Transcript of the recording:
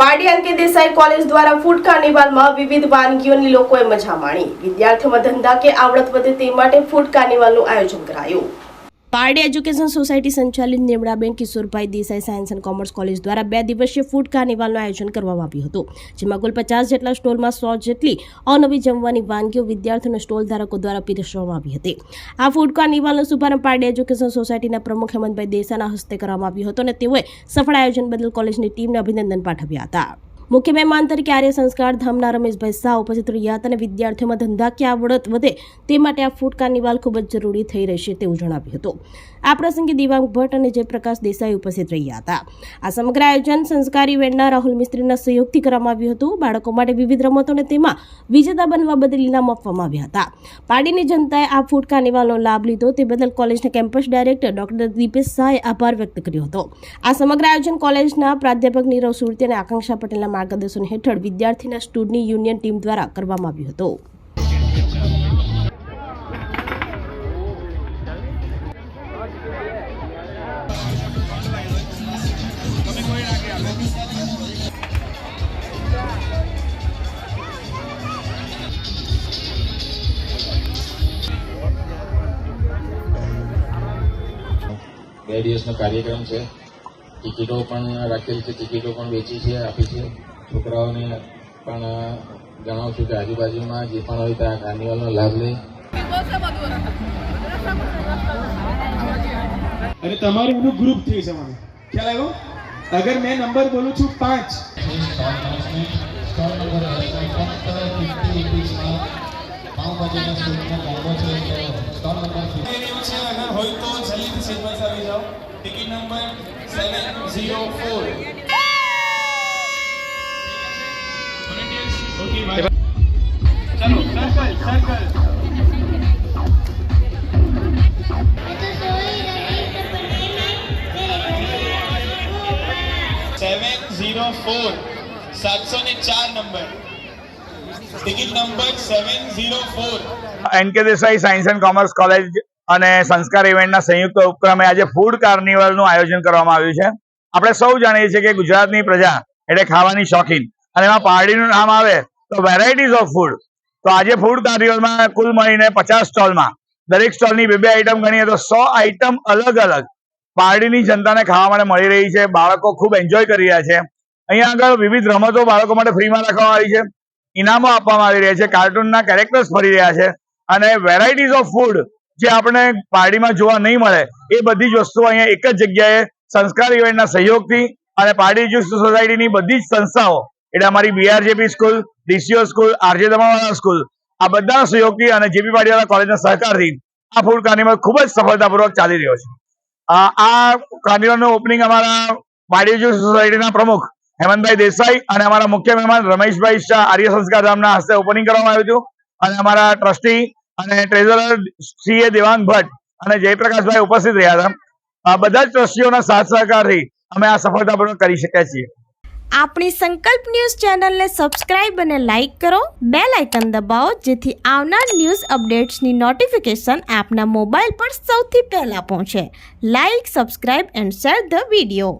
પારડી અંકે દેસાઈ કોલેજ દ્વારા ફૂડ કાર્નિવાલમાં વિવિધ વાનગીઓની લોકોએ મજા માણી. વિદ્યાર્થીઓમાં ધંધા કે આવડત વધે તે માટે ફૂડ કાર્નિવાલનું આયોજન કરાયું. પારડી એજ્યુકેશન સોસાયટી સંચાલિત Nimdaben Kishorbhai Desai science and commerce college દ્વારા બે દિવસીય ફૂડ કાર્નિવાલનું આયોજન કરવામાં આવ્યું હતું, જેમાં કુલ પચાસ જેટલા સ્ટોલમાં સો જેટલી અનવી જમવાની વાનગીઓ વિદ્યાર્થીઓને સ્ટોલ ધારકો દ્વારા પીરસવામાં આવી હતી. આ ફૂડ કાર્નિવાલનો શુભારંભ પારડી એજ્યુકેશન સોસાયટીના પ્રમુખ હેમંતભાઈ દેસાઈના હસ્તે કરવામાં આવ્યો હતો અને તેઓએ સફળ આયોજન બદલ કોલેજની ટીમને અભિનંદન પાઠવ્યા હતા. મુખ્ય મહેમાન તરીકે આર્ય સંસ્કાર ધામના રમેશભાઈ શાહ ઉપસ્થિત રહ્યા હતા અને વિદ્યાર્થીઓમાં ધંધાકીય આવડત વધે તે માટે આ ફૂડ કાર્નિવાલ ખૂબ જ જરૂરી થઈ રહેશે તેવું જણાવ્યું હતું. આ પ્રસંગે દિવાંગ ભટ્ટ અને જયપ્રકાશ દેસાઈ ઉપસ્થિત રહ્યા હતા. આ સમગ્ર આયોજન સંસ્કારી ઇવેન્ટના રાહુલ મિસ્ત્રીના સહયોગથી કરવામાં આવ્યું હતું. બાળકો માટે વિવિધ રમતો અને તેમાં વિજેતા બનવા બદલ ઇનામ આપવામાં આવ્યા હતા. પાડીની જનતાએ આ ફૂડ કાર્નિવાલનો લાભ લીધો તે બદલ કોલેજના કેમ્પસ ડાયરેક્ટર ડોક્ટર દીપેશ શાહે આભાર વ્યક્ત કર્યો હતો. આ સમગ્ર આયોજન કોલેજના પ્રાધ્યાપક નીરવ સુરતી અને આકાંક્ષા પટેલના માર્ગદર્શન હેઠળ વિદ્યાર્થીના સ્ટુડની યુનિયન ટીમ દ્વારા કરવામાં આવ્યું હતું. બે દિવસનો કાર્યક્રમ છે. ટિકિટો પણ રાખેલી છે ટિકિટો પણ વેચી છે આપી છે. છોકરાઓને પણ જણાવું છું કે આજુબાજુમાં જે પણ હોય ત્યાં કાર્નિવલનો લાભ લે. અને તમારું એનું ગ્રુપ થઈ જવાનું ખ્યાલ આવ્યો? અગર મેં નંબર બોલું છું પાંચ. હોય તો જલ્દી સેટ આવી જાઓ. Ticket number seven zero four ચલો circle circle seven zero four સાતસો ને ચાર number ticket number seven zero four N K Desai science and commerce college અને સંસ્કાર ઇવેન્ટના સંયુક્ત ઉપક્રમે આજે ફૂડ કાર્નિવલનું આયોજન કરવામાં આવ્યું છે. આપણે સૌ જાણીએ છીએ કે ગુજરાતની પ્રજા એટલે ખાવાની શોખીન. અને એમાં પાર્ટીનું નામ આવે તો વેરાયટીઝ ઓફ ફૂડ તો આજે ફૂડ કાર્નિવલમાં કુલ મળીને પચાસ સ્ટોલમાં. દરેક સ્ટોલની બે બે આઈટમ ગણીએ તો સો આઈટમ અલગ અલગ પાર્ટીની જનતાને ખાવા માટે મળી રહી છે. બાળકો ખૂબ એન્જોય કરી રહ્યા છે. અહીંયા આગળ વિવિધ રમતો બાળકો માટે ફ્રીમાં રાખવામાં આવી છે. ઇનામો આપવામાં આવી રહ્યા છે. કાર્ટૂનના કેરેક્ટર્સ ફરી રહ્યા છે. અને વેરાયટીઝ ઓફ ફૂડ જે આપણે પાર્ટીમાં જોવા નહીં મળે, એ બધી જ વસ્તુઓ અહીંયા એક જ જગ્યાએ સંસ્કાર ઇવેન્ટના સહયોગથી અને પાર્ટી એજ્યુકેશન સોસાયટીની બધી જ સંસ્થાઓ, એટલે અમારી BRJP school DCO school RJ દમાવાળા school આ બધાના સહયોગથી અને જેપી પાટીવાળા કોલેજના સહકારથી આ ફૂડ કાર્નિવલ ખૂબ જ સફળતાપૂર્વક ચાલી રહ્યો છે. આ આ કાર્નિવલનું ઓપનિંગ અમારા પાર્ટી એજ્યુકેશન સોસાયટીના પ્રમુખ હેમંતભાઈ દેસાઈ અને અમારા મુખ્ય મહેમાન રમેશભાઈ શાહ આર્ય સંસ્કાર ધામના હસ્તે ઓપનિંગ કરવામાં આવ્યું હતું. અને અમારા ટ્રસ્ટી અને ટ્રેઝરર શ્રી એ દેવાંગ ભટ્ટ અને જયપ્રકાશભાઈ ઉપસ્થિત રહ્યા હતા. આ બધા જ ટ્રસ્ટીઓના સાથ સહકારથી અમે આ સફળતાપૂર્વક કરી શક્યા છીએ. આપણી સંકલ્પ ન્યૂઝ ચેનલને સબસ્ક્રાઇબ અને લાઇક કરો. બે લાઇકન દબાવો, જેથી આવનાર ન્યૂઝ અપડેટ્સની નોટિફિકેશન આપના મોબાઈલ પર સૌથી પહેલાં પહોંચે. Like, subscribe and share the video.